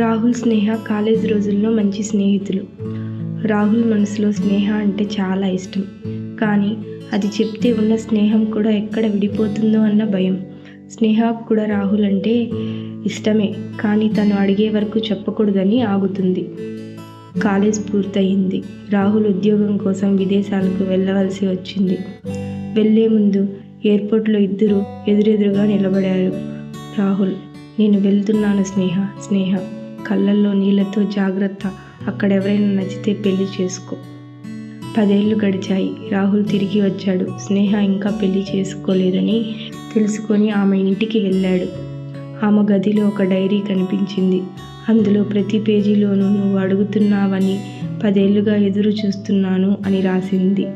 రాహుల్ స్నేహ college రోజుల్లో మంచి స్నేహితులు. రాహుల్ మనసులో స్నేహ అంటే చాలా ఇష్టం. కానీ అది చెప్తే ఉన్న స్నేహం కూడా ఎక్కడ విడిపోతుందో అన్న భయం. స్నేహ కూడా రాహుల్ అంటే ఇష్టమే కానీ తను అడిగే వరకు చెప్పకూడదని ఆగుతుంది. కాలేజ్ పూర్తయింది. రాహుల్ ఉద్యోగం కోసం విదేశాలకు వెళ్ళవలసి వచ్చింది. వెళ్ళే ముందు ఎయిర్పోర్ట్లో ఇద్దరు ఎదురెదురుగా నిలబడారు. రాహుల్ నేను వెళ్తున్నాను స్నేహ స్నేహ. కళ్ళల్లో నీళ్ళతో జాగ్రత్త. అక్కడెవరైనా నచ్చితే పెళ్ళి చేసుకో. పదేళ్ళు గడిచాయి. రాహుల్ తిరిగి వచ్చాడు. స్నేహ ఇంకా పెళ్ళి చేసుకోలేదని తెలుసుకొని ఆమె ఇంటికి వెళ్ళాడు. ఆమె గదిలో ఒక డైరీ కనిపించింది. అందులో ప్రతి పేజీలోనూ నువ్వు అడుగుతున్నావని పదేళ్ళుగా ఎదురు చూస్తున్నాను అని రాసింది.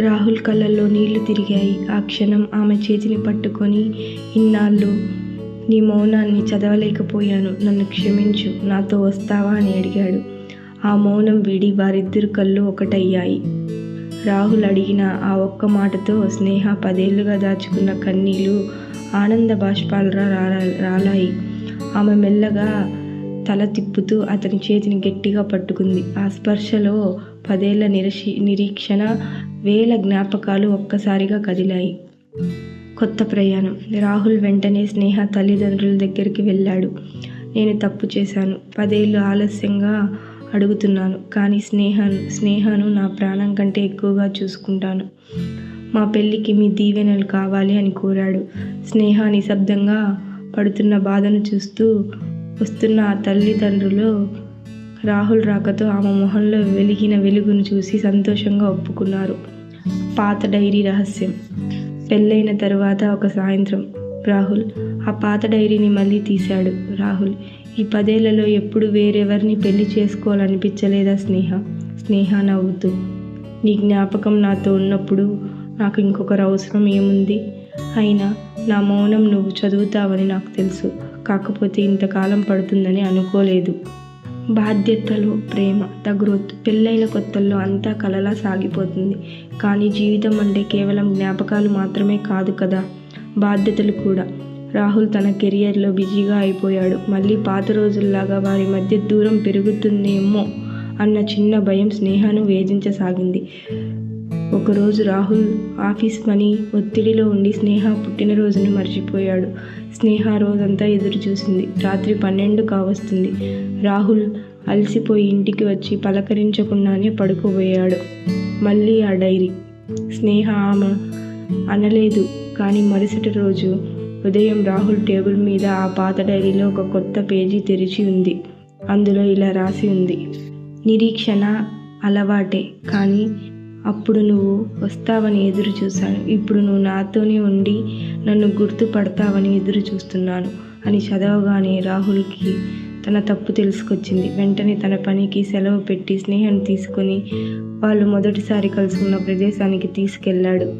రాహుల్ కళ్ళల్లో నీళ్ళు తిరిగాయి. ఆ క్షణం ఆమె చేతిని పట్టుకొని ఇన్నాళ్ళు నీ మౌనాన్ని చదవలేకపోయాను. నన్ను క్షమించు. నాతో వస్తావా అని అడిగాడు. ఆ మౌనం వీడి వారిద్దరు కళ్ళు ఒకటయ్యాయి. రాహుల్ అడిగిన ఆ ఒక్క మాటతో స్నేహ పదేళ్ళుగా దాచుకున్న కన్నీళ్ళు ఆనంద బాష్పాలు రాలాయి. ఆమె మెల్లగా తల తిప్పుతూ అతని చేతిని గట్టిగా పట్టుకుంది. ఆ స్పర్శలో పదేళ్ళ నిరషి నిరీక్షణ వేల జ్ఞాపకాలు ఒక్కసారిగా కదిలాయి. కొత్త ప్రయాణం. రాహుల్ వెంటనే స్నేహ తల్లిదండ్రుల దగ్గరికి వెళ్ళాడు. నేను తప్పు చేశాను. పదేళ్ళు ఆలస్యంగా అడుగుతున్నాను. కానీ స్నేహను స్నేహను నా ప్రాణం కంటే ఎక్కువగా చూసుకుంటాను. మా పెళ్ళికి మీ దీవెనలు కావాలి అని కోరాడు. స్నేహ నిశ్శబ్దంగా పడుతున్న బాధను చూస్తూ వస్తున్న ఆ తల్లిదండ్రులు రాహుల్ రాకతో ఆమె మొహంలో వెలిగిన వెలుగును చూసి సంతోషంగా ఒప్పుకున్నారు. పాత డైరీ రహస్యం. పెళ్ళైన తరువాత ఒక సాయంత్రం రాహుల్ ఆ పాత డైరీని మళ్ళీ తీశాడు. రాహుల్ ఈ పదేళ్ళలో ఎప్పుడు వేరెవరిని పెళ్ళి చేసుకోవాలనిపించలేదా స్నేహ? స్నేహ నవ్వుతూ నీ జ్ఞాపకం నాతో ఉన్నప్పుడు నాకు ఇంకొకరు అవసరం ఏముంది? అయినా నా మౌనం నువ్వు చదువుతావని నాకు తెలుసు. కాకపోతే ఇంతకాలం పడుతుందని అనుకోలేదు. బాధ్యతలు ప్రేమ ద గ్రోత్ పెళ్ళైన కొత్తల్లో అంతా కలలా సాగిపోతుంది. కానీ జీవితం అంటే కేవలం జ్ఞాపకాలు మాత్రమే కాదు కదా? బాధ్యతలు కూడా. రాహుల్ తన కెరియర్లో బిజీగా అయిపోయాడు. మళ్ళీ పాత రోజుల్లాగా వారి మధ్య దూరం పెరుగుతుందేమో అన్న చిన్న భయం స్నేహను వేధించసాగింది. ఒకరోజు రాహుల్ ఆఫీస్ పని ఒత్తిడిలో ఉండి స్నేహ పుట్టినరోజును మర్చిపోయాడు. స్నేహ రోజంతా ఎదురు చూసింది రాత్రి పన్నెండు కావస్తుంది. రాహుల్ అలసిపోయి ఇంటికి వచ్చి పలకరించకుండానే పడుకోబోయాడు. మళ్ళీ ఆ డైరీ. స్నేహ ఆమె అనలేదు కానీ మరుసటి రోజు ఉదయం రాహుల్ టేబుల్ మీద ఆ పాత డైరీలో ఒక కొత్త పేజీ తెరిచి ఉంది. అందులో ఇలా రాసి ఉంది. నిరీక్షణ అలవాటే కానీ అప్పుడు నువ్వు వస్తావని ఎదురు చూశాను. ఇప్పుడు నువ్వు నాతోనే ఉండి నన్ను గుర్తుపడతావని ఎదురు చూస్తున్నాను అని చదవగానే రాహుల్కి తన తప్పు తెలుసుకొచ్చింది. వెంటనే తన పనికి సెలవు పెట్టి స్నేహం తీసుకొని వాళ్ళు మొదటిసారి కలుసుకున్న ప్రదేశానికి తీసుకెళ్ళాడు.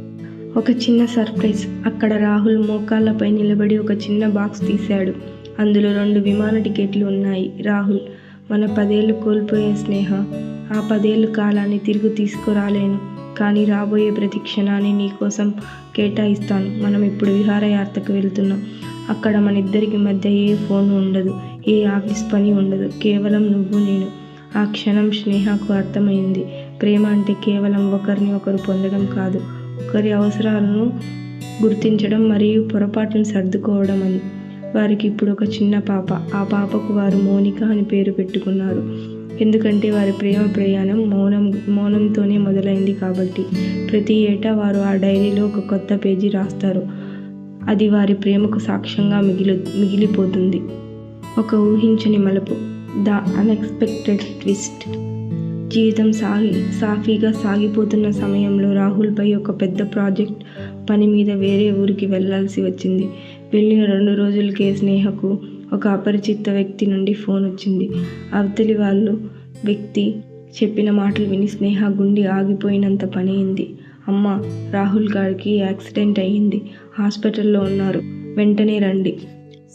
ఒక చిన్న సర్ప్రైజ్. అక్కడ రాహుల్ మోకాళ్ళపై నిలబడి ఒక చిన్న బాక్స్ తీశాడు. అందులో రెండు విమాన టికెట్లు ఉన్నాయి. రాహుల్ మన పదేళ్ళు కోల్పోయే స్నేహ. ఆ పదేళ్ళు కాలాన్ని తిరిగి తీసుకురాలేను. కానీ రాబోయే ప్రతి క్షణాన్ని నీకోసం కేటాయిస్తాను. మనం ఇప్పుడు విహారయాత్రకు వెళ్తున్నాం. అక్కడ మన ఇద్దరికి మధ్య ఏ ఫోన్ ఉండదు. ఏ ఆఫీస్ పని ఉండదు. కేవలం నువ్వు నేను. ఆ క్షణం స్నేహకు అర్థమైంది. ప్రేమ అంటే కేవలం ఒకరిని ఒకరు పొందడం కాదు. ఒకరి అవసరాలను గుర్తించడం మరియు పొరపాటును సర్దుకోవడం అని. వారికి ఇప్పుడు ఒక చిన్న పాప. ఆ పాపకు వారు మౌనిక అని పేరు పెట్టుకున్నారు. ఎందుకంటే వారి ప్రేమ ప్రయాణం మౌనం మౌనంతోనే మొదలైంది కాబట్టి. ప్రతి ఏటా వారు ఆ డైరీలో ఒక కొత్త పేజీ రాస్తారు. అది వారి ప్రేమకు సాక్ష్యంగా మిగిలి మిగిలిపోతుంది. ఒక ఊహించని మలుపు. The unexpected twist. జీవితం సాగి సాఫీగా సాగిపోతున్న సమయంలో రాహుల్పై ఒక పెద్ద ప్రాజెక్ట్ పని మీద వేరే ఊరికి వెళ్ళాల్సి వచ్చింది. వెళ్ళిన రెండు రోజులకే స్నేహకు ఒక అపరిచిత వ్యక్తి నుండి ఫోన్ వచ్చింది. అవతలి వాళ్ళు వ్యక్తి చెప్పిన మాటలు విని స్నేహ గుండె ఆగిపోయినంత పని అయింది అమ్మ రాహుల్ గారికి యాక్సిడెంట్ అయ్యింది. హాస్పిటల్లో ఉన్నారు. వెంటనే రండి.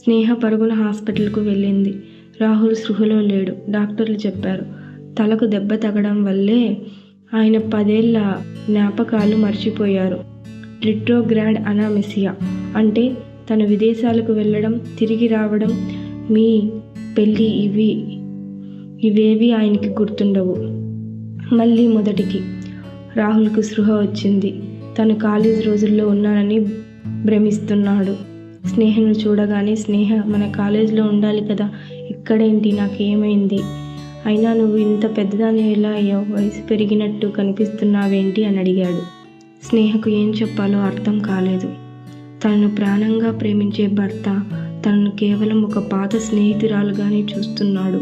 స్నేహ పరుగున హాస్పిటల్కు వెళ్ళింది. రాహుల్ సృహలో లేడు. డాక్టర్లు చెప్పారు. తలకు దెబ్బ తగడం వల్లే ఆయన పదేళ్ళ జ్ఞాపకాలు మర్చిపోయారు. లిట్రోగ్రాడ్ అనామిసియా అంటే తను విదేశాలకు వెళ్ళడం తిరిగి రావడం మీ పెళ్ళి ఇవి ఇవేవి ఆయనకి గుర్తుండవు. మళ్ళీ మొదటికి రాహుల్కు స్పృహ వచ్చింది. తను కాలేజ్ రోజుల్లో ఉన్నానని భ్రమిస్తున్నాడు. స్నేహను చూడగానే స్నేహ మన కాలేజీలో ఉండాలి కదా ఇక్కడేంటి నాకేమైంది? అయినా నువ్వు ఇంత పెద్దదాన్ని ఎలా అయ్యావు? వయసు పెరిగినట్టు కనిపిస్తున్నావేంటి? అని అడిగాడు. స్నేహకు ఏం చెప్పాలో అర్థం కాలేదు. తనను ప్రాణంగా ప్రేమించే భర్త తనను కేవలం ఒక పాత స్నేహితురాలుగానే చూస్తున్నాడు.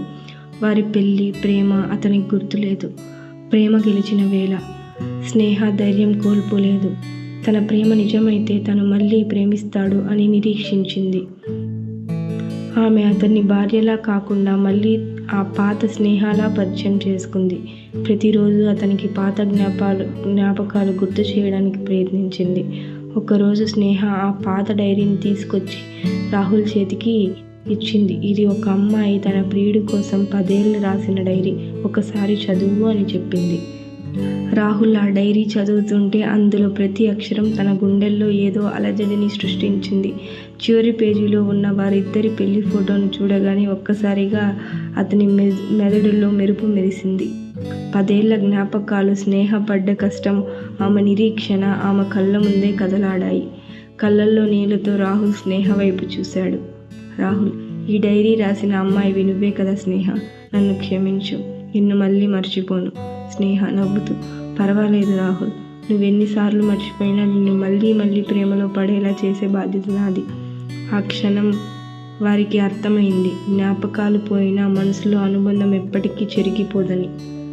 వారి పెళ్ళి ప్రేమ అతనికి గుర్తులేదు. ప్రేమ గెలిచిన వేళ స్నేహ ధైర్యం కోల్పోలేదు. తన ప్రేమ నిజమైతే తను మళ్ళీ ప్రేమిస్తాడు అని నిరీక్షించింది. ఆమె అతన్ని భార్యలా కాకుండా మళ్ళీ ఆ పాత స్నేహాలా పరిచయం చేసుకుంది. ప్రతిరోజు అతనికి పాత జ్ఞాపాలు జ్ఞాపకాలు గుర్తు చేయడానికి ప్రయత్నించింది. ఒకరోజు స్నేహ ఆ పాత డైరీని తీసుకొచ్చి రాహుల్ చేతికి ఇచ్చింది. ఇది ఒక అమ్మాయి తన ప్రియుడి కోసం పదేళ్ళు రాసిన డైరీ. ఒకసారి చదువు అని చెప్పింది. రాహుల్ ఆ డైరీ చదువుతుంటే అందులో ప్రతి అక్షరం తన గుండెల్లో ఏదో అలజడిని సృష్టించింది. చివరి పేజీలో ఉన్న వారిద్దరి పెళ్ళి ఫోటోను చూడగానే ఒక్కసారిగా అతని మె మెదడులో మెరుపు మెరిసింది. పదేళ్ళ జ్ఞాపకాలు స్నేహపడ్డ కష్టం ఆమె నిరీక్షణ ఆమె కళ్ళ ముందే కదలాడాయి. కళ్ళల్లో నీళ్ళతో రాహుల్ స్నేహ వైపు చూశాడు. రాహుల్ ఈ డైరీ రాసిన అమ్మాయి నువ్వే కదా స్నేహ? నన్ను క్షమించు. నిన్ను మళ్ళీ మర్చిపోను. స్నేహ నవ్వుతూ పర్వాలేదు రాహుల్. నువ్వెన్నిసార్లు మర్చిపోయినా నిన్ను మళ్ళీ మళ్ళీ ప్రేమలో పడేలా చేసే బాధ్యత నాది. ఆ క్షణం వారికి అర్థమైంది. జ్ఞాపకాలు పోయినా మనసులో అనుబంధం ఎప్పటికీ చెరిగిపోదని.